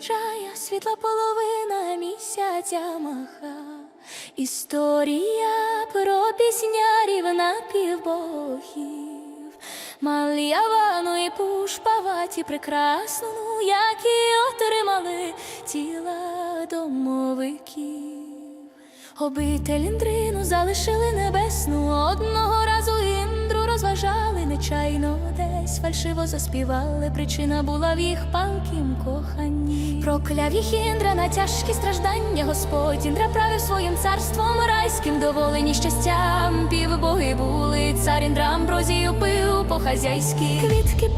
помічає світла половина місяця маха. Історія про піснярів напівбогів, Мальявану і Пушпаваті прекрасну, які отримали тіла домовиків. Обитель Індрину залишили небесну, одного разу розважали нечайно десь фальшиво заспівали. Причина була в їх палкім коханні. Прокляв їх Індра на тяжкі страждання. Господь Індра правив своїм царством райським, доволені щастям. Півбоги були, цар Індра амброзію пив по-хазяйськи. Квітки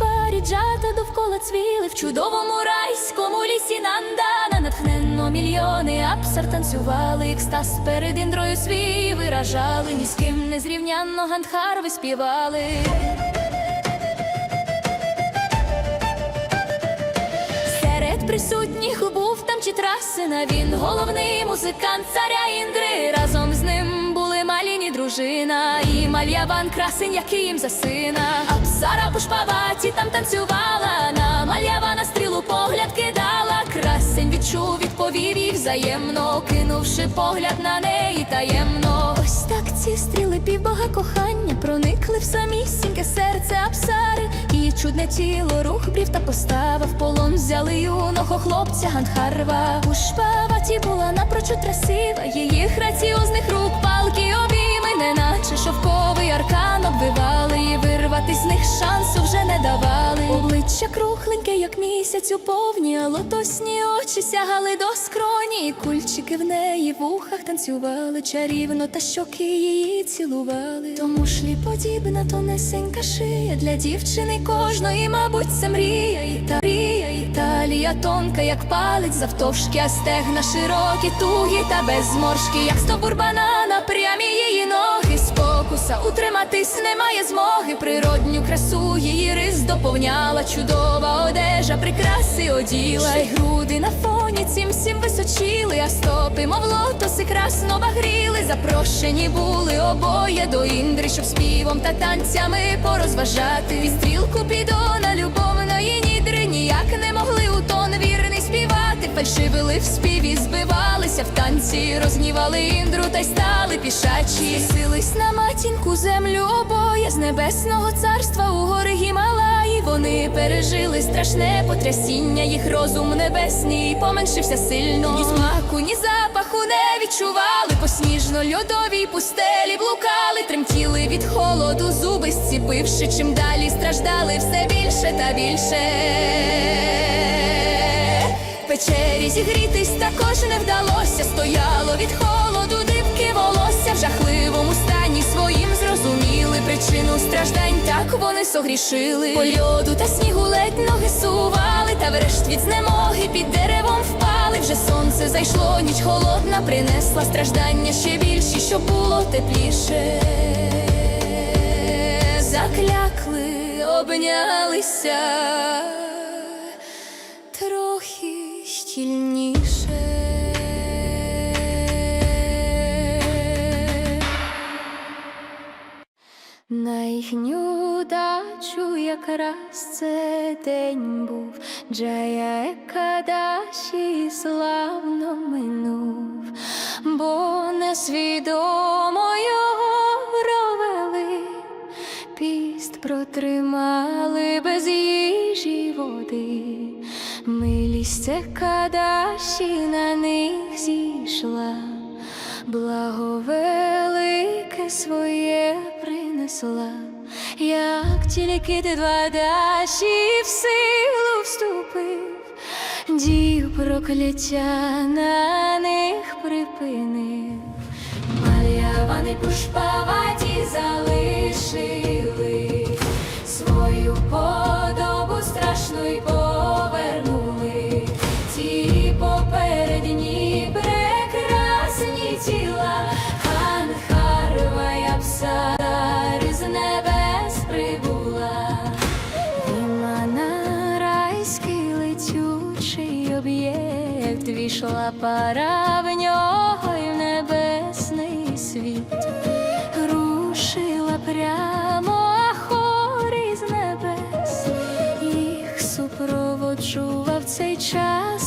паріджата довкола цвіли в чудовому райському лісі Нандана. Натхненно мільйони апсар танцювали, екстаз перед Індрою свій виражали, ні з ким не зрівнянно гандхар виспівали. Серед присутніх був там Читрасина, він головний музикант царя Індри. Разом з ним дружина і Мальяван красень, який їм за сина. Апсара Пушпаваті там танцювала, на Мальявана стрілу погляд кидала. Красень відчув, відповів їй взаємно, кинувши погляд на неї таємно. Ось так ці стріли півбога кохання проникли в самісіньке серце Апсари. Її чудне тіло, рух, брів та постава в полон взяли юного хлопця Ганхарва. У шпаваті була напрочуд красива, її граціозних рук палки обійми, неначе шовковий аркан обвивали, і вирвати з них шансу вже не давали. Обличчя кругленьке, як місяць у повні, а лотосні очі сягали до скроні, і кульчики в неї в ухах танцювали чарівно, та щоки її цілували. Тому шлі подібна тонесенька шия для дівчини кожної, мабуть, це мрія, і та мрія, і талія тонка, як палець завтовшки, а стегна широкі, тугі та без зморшки, як стовбур банана, прямі її ноги спокуса утриматись немає змоги. Природню красу її рис доповняла чудова одежа, прикраси оділа, й груди на фоні цім всім височили, а стопи, мов лотоси, красно багріли. Запрошені були обоє до Індри, щоб співом та танцями порозважати. І стрілку підона любовної нідри ніяк не Фальшивили в співі, збивалися в танці, рознівали індру та й стали пішачі. Сились на матінку землю обоє з небесного царства у гори Гімалаї. Вони пережили страшне потрясіння, їх розум небесний поменшився сильно. Ні смаку, ні запаху не відчували. По сніжно-льодовій пустелі блукали, тремтіли від холоду, зуби зціпивши, чим далі страждали все більше та більше. В Печері зігрітись також не вдалося, стояло від холоду дибки волосся в жахливому стані своїм зрозуміли причину страждань, так вони согрішили. По льоду та снігу ледь ноги сували, та врешт від знемоги під деревом впали. Вже сонце зайшло, ніч холодна принесла страждання ще більші, щоб було тепліше. Заклякли, обнялися щільніше. На їхню дачу якраз це день був, Джая Екадаші славно минув, бо несвідомо його провели, піст протримали без їжі й води, милість Екадаші на них зійшла. Благовелике своє принесла, як тільки ти два даші в силу вступив, дів прокляття на них припинив, Мальявани пушпаваті залишили свою подобу об'єкт війшла пара в нього й в небесний світ. Рушила прямо, а з небес їх супроводжував цей час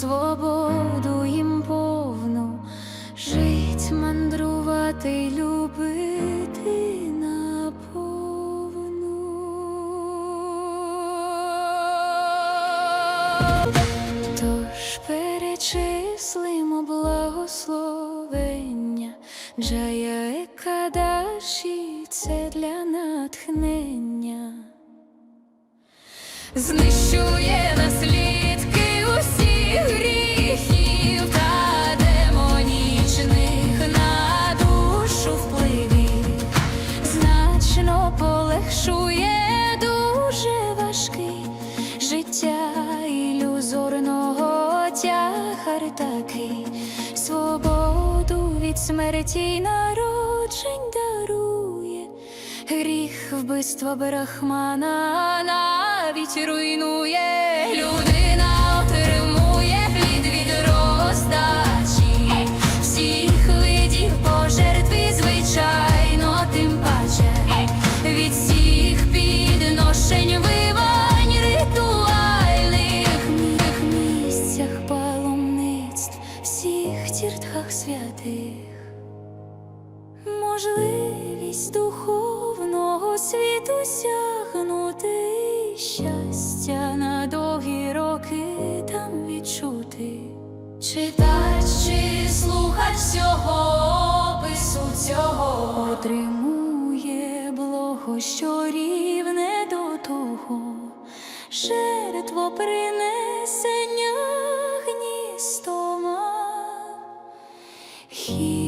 свободу їм повну, жить, мандрувати, любити наповну. Тож перечислимо благословення, Джая Екадаші це для натхнення. Знищує наслідки ілюзорного такий, свободу від смерті народжень дарує. Гріх вбивства Брахмана навіть руйнує, людина всіх тіртхах святих. Можливість духовного світу сягнути щастя на довгі роки там відчути. Читач чи слухач всього опису цього отримує благо, що рівне до того, жертво принесення гністо. He